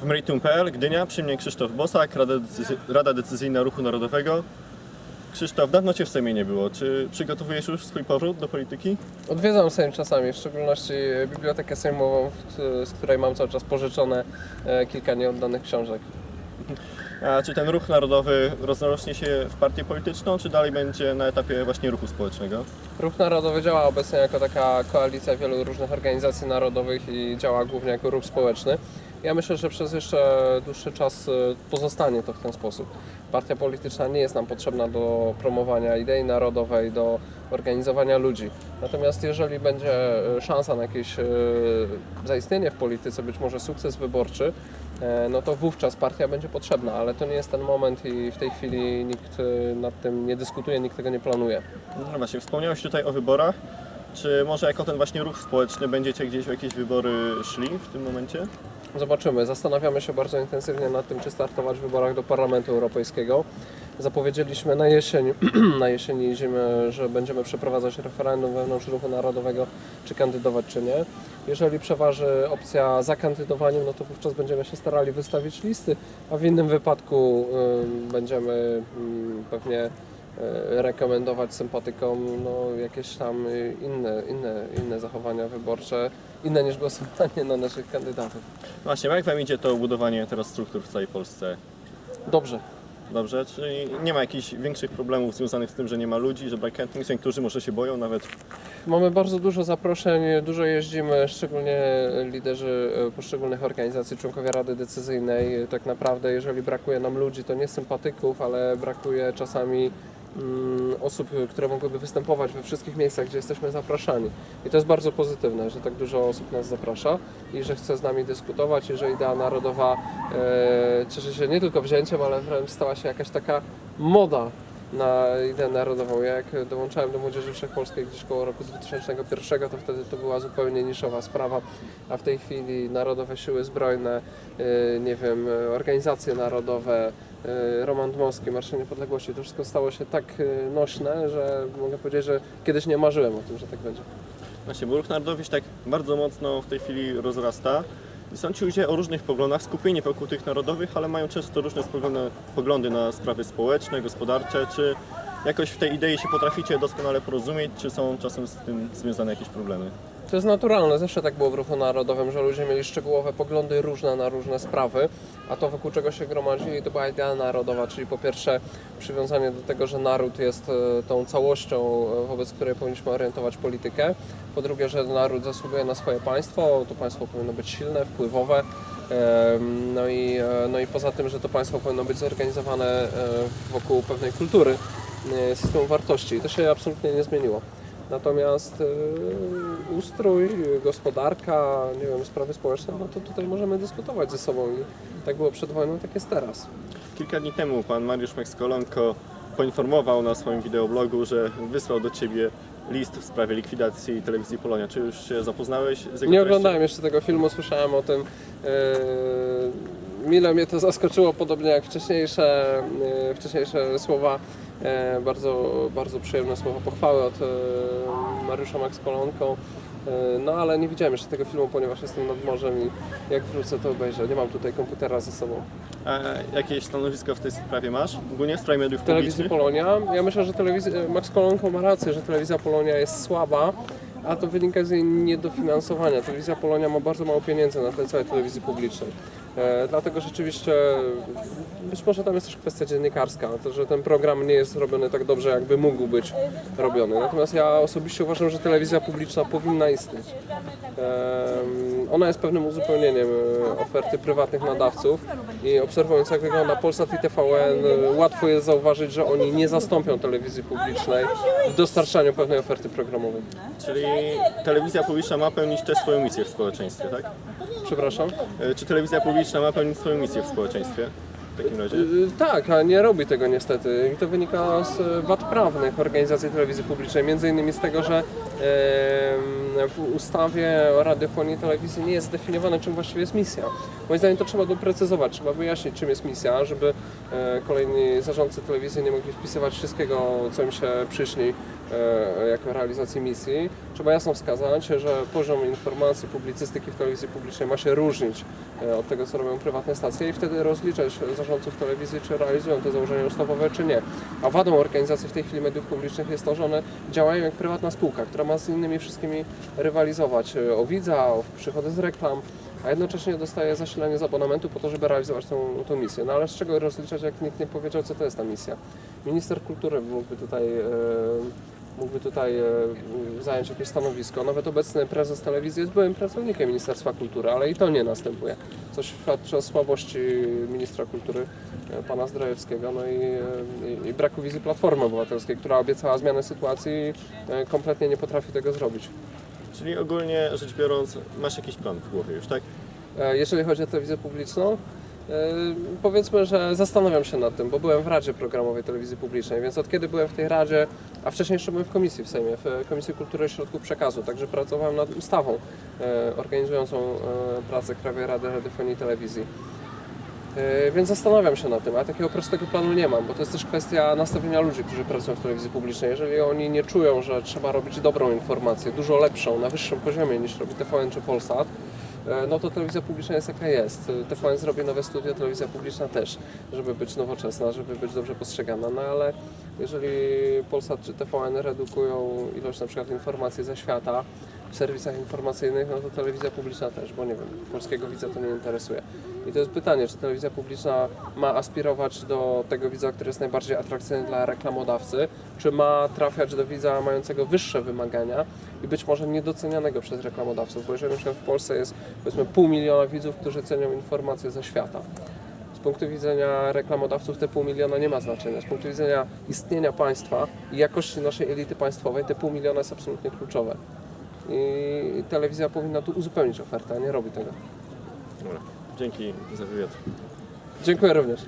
W Meritum.pl, Gdynia, przy mnie Krzysztof Bosak, Rada, Decyzy- Rada Decyzyjna Ruchu Narodowego. Krzysztof, dawno Cię w Sejmie nie było. Czy przygotowujesz już swój powrót do polityki? Odwiedzam Sejm czasami, w szczególności bibliotekę sejmową, z której mam cały czas pożyczone e, kilka nieoddanych książek. A czy ten ruch narodowy rozrośnie się w partię polityczną, czy dalej będzie na etapie właśnie ruchu społecznego? Ruch Narodowy działa obecnie jako taka koalicja wielu różnych organizacji narodowych i działa głównie jako ruch społeczny. Ja myślę, że przez jeszcze dłuższy czas e, pozostanie to w ten sposób. Partia polityczna nie jest nam potrzebna do promowania idei narodowej, do organizowania ludzi. Natomiast jeżeli będzie e, szansa na jakieś e, zaistnienie w polityce, być może sukces wyborczy, e, no to wówczas partia będzie potrzebna, ale to nie jest ten moment i w tej chwili nikt nad tym nie dyskutuje, nikt tego nie planuje. No właśnie, wspomniałeś tutaj o wyborach. Czy może jako ten właśnie ruch społeczny będziecie gdzieś w jakieś wybory szli w tym momencie? Zobaczymy. Zastanawiamy się bardzo intensywnie nad tym, czy startować w wyborach do Parlamentu Europejskiego. Zapowiedzieliśmy na jesień, na jesieni i zimę, że będziemy przeprowadzać referendum wewnątrz ruchu narodowego, czy kandydować, czy nie. Jeżeli przeważy opcja za kandydowaniem, no to wówczas będziemy się starali wystawić listy, a w innym wypadku będziemy pewnie rekomendować sympatykom no, jakieś tam inne, inne, inne zachowania wyborcze, inne niż głosowanie na naszych kandydatów. Właśnie, jak Wam idzie to budowanie teraz struktur w całej Polsce? Dobrze. Dobrze, czyli nie ma jakichś większych problemów związanych z tym, że nie ma ludzi, że chętnych, niektórzy może się boją nawet. Mamy bardzo dużo zaproszeń, dużo jeździmy, szczególnie liderzy e, poszczególnych organizacji, członkowie Rady Decyzyjnej. Tak naprawdę, jeżeli brakuje nam ludzi, to nie sympatyków, ale brakuje czasami osób, które mogłyby występować we wszystkich miejscach, gdzie jesteśmy zapraszani. I to jest bardzo pozytywne, że tak dużo osób nas zaprasza i że chce z nami dyskutować i że idea narodowa e, cieszy się nie tylko wzięciem, ale wręcz stała się jakaś taka moda na ideę narodową. Ja jak dołączałem do Młodzieży Wszechpolskiej gdzieś koło roku 2001, to wtedy to była zupełnie niszowa sprawa, a w tej chwili Narodowe Siły Zbrojne, y, nie wiem, y, organizacje narodowe, Roman Dmowski, Marsz Niepodległości, to wszystko stało się tak y, nośne, że mogę powiedzieć, że kiedyś nie marzyłem o tym, że tak będzie. Właśnie, bo ruch narodowy się tak bardzo mocno w tej chwili rozrasta. I są ci ludzie o różnych poglądach, skupieni wokół tych narodowych, ale mają często różne poglądy na sprawy społeczne, gospodarcze. Czy jakoś w tej idei się potraficie doskonale porozumieć, czy są czasem z tym związane jakieś problemy? To jest naturalne, zawsze tak było w ruchu narodowym, że ludzie mieli szczegółowe poglądy różne na różne sprawy, a to wokół czego się gromadzili to była idea narodowa, czyli po pierwsze przywiązanie do tego, że naród jest e, tą całością, e, wobec której powinniśmy orientować politykę, po drugie, że naród zasługuje na swoje państwo, to państwo powinno być silne, wpływowe, no i, e, no i poza tym, że to państwo powinno być zorganizowane wokół pewnej kultury, systemu wartości i to się absolutnie nie zmieniło. Natomiast e, ustrój, gospodarka, nie wiem, sprawy społeczne, no to tutaj możemy dyskutować ze sobą i tak było przed wojną, tak jest teraz. Kilka dni temu pan Mariusz Mekskolonko poinformował na swoim wideoblogu, że wysłał do Ciebie list w sprawie likwidacji telewizji Polonia. Czy już się zapoznałeś z jego Nie treścią? oglądałem jeszcze tego filmu, słyszałem o tym. e, Mile mnie to zaskoczyło, podobnie jak wcześniejsze, e, wcześniejsze słowa, e, bardzo, bardzo przyjemne słowa pochwały od e, Mariusza Max Kolonką. No ale nie widziałem jeszcze tego filmu, ponieważ jestem nad morzem i jak wrócę to obejrzę. Nie mam tutaj komputera ze sobą. A jakieś stanowisko w tej sprawie masz? Ogólnie w sprawie mediów Telewizji publicznych? Polonia. Ja myślę, że telewizja, Max Kolonko ma rację, że telewizja Polonia jest słaba, a to wynika z jej niedofinansowania. Telewizja Polonia ma bardzo mało pieniędzy na tle całej telewizji publicznej. E, dlatego rzeczywiście być może tam jest też kwestia dziennikarska, to, że ten program nie jest robiony tak dobrze, jakby mógł być robiony. Natomiast ja osobiście uważam, że telewizja publiczna powinna istnieć. Ona jest pewnym uzupełnieniem e, oferty prywatnych nadawców i obserwując jak wygląda Polsat i TVN, łatwo jest zauważyć, że oni nie zastąpią telewizji publicznej w dostarczaniu pewnej oferty programowej. Czyli telewizja publiczna ma pełnić też swoją misję w społeczeństwie, tak? Przepraszam. E, Czy telewizja publiczna ma pełnić swoją misję w społeczeństwie? Takim razie? Y, Tak, a nie robi tego niestety. I to wynika z e, wad prawnych organizacji telewizji publicznej. Między innymi z tego, że w ustawie o radiofonii i telewizji nie jest zdefiniowane, czym właściwie jest misja. Moim zdaniem to trzeba doprecyzować, trzeba wyjaśnić, czym jest misja, żeby e, kolejni zarządcy telewizji nie mogli wpisywać wszystkiego, co im się przyśni e, jako realizacji misji. Trzeba jasno wskazać, że poziom informacji, publicystyki w telewizji publicznej ma się różnić e, od tego, co robią prywatne stacje i wtedy rozliczać zarządców telewizji, czy realizują te założenia ustawowe, czy nie. A wadą organizacji w tej chwili mediów publicznych jest to, że one działają jak prywatna spółka, która ma z innymi wszystkimi rywalizować e, o widza, o przychody z reklam, a jednocześnie dostaje zasilanie z abonamentu po to, żeby realizować tą, tą misję. No ale z czego rozliczać, jak nikt nie powiedział, co to jest ta misja? Minister kultury mógłby tutaj, e, mógłby tutaj e, zająć jakieś stanowisko. Nawet obecny prezes telewizji jest byłym pracownikiem Ministerstwa Kultury, ale i to nie następuje. Co świadczy o słabości ministra kultury e, pana Zdrajewskiego, no i, e, i, i braku wizji Platformy Obywatelskiej, która obiecała zmianę sytuacji i kompletnie nie potrafi tego zrobić. Czyli ogólnie rzecz biorąc, masz jakiś plan w głowie już, tak? Jeżeli chodzi o telewizję publiczną, powiedzmy, że zastanawiam się nad tym, bo byłem w Radzie Programowej Telewizji Publicznej, więc od kiedy byłem w tej Radzie, a wcześniej jeszcze byłem w Komisji w Sejmie, w Komisji Kultury i Środków Przekazu, także pracowałem nad ustawą e, organizującą e, pracę Krajowej Rady Radiofonii i Telewizji. E, Więc zastanawiam się nad tym, a takiego prostego planu nie mam, bo to jest też kwestia nastawienia ludzi, którzy pracują w telewizji publicznej. Jeżeli oni nie czują, że trzeba robić dobrą informację, dużo lepszą, na wyższym poziomie niż robi TVN czy Polsat, e, no to telewizja publiczna jest jaka jest. E, TVN zrobi nowe studio, telewizja publiczna też, żeby być nowoczesna, żeby być dobrze postrzegana, no ale jeżeli Polsat czy TVN redukują ilość na przykład informacji ze świata serwisach informacyjnych, no to telewizja publiczna też, bo nie wiem, polskiego widza to nie interesuje. I to jest pytanie, czy telewizja publiczna ma aspirować do tego widza, który jest najbardziej atrakcyjny dla reklamodawcy, czy ma trafiać do widza mającego wyższe wymagania i być może niedocenianego przez reklamodawców, bo jeżeli na przykład w Polsce jest powiedzmy pół miliona widzów, którzy cenią informacje ze świata, z punktu widzenia reklamodawców te pół miliona nie ma znaczenia. Z punktu widzenia istnienia państwa i jakości naszej elity państwowej te pół miliona jest absolutnie kluczowe. I telewizja powinna tu uzupełnić ofertę, a nie robi tego. Dobra. Dzięki za wywiad. Dziękuję również.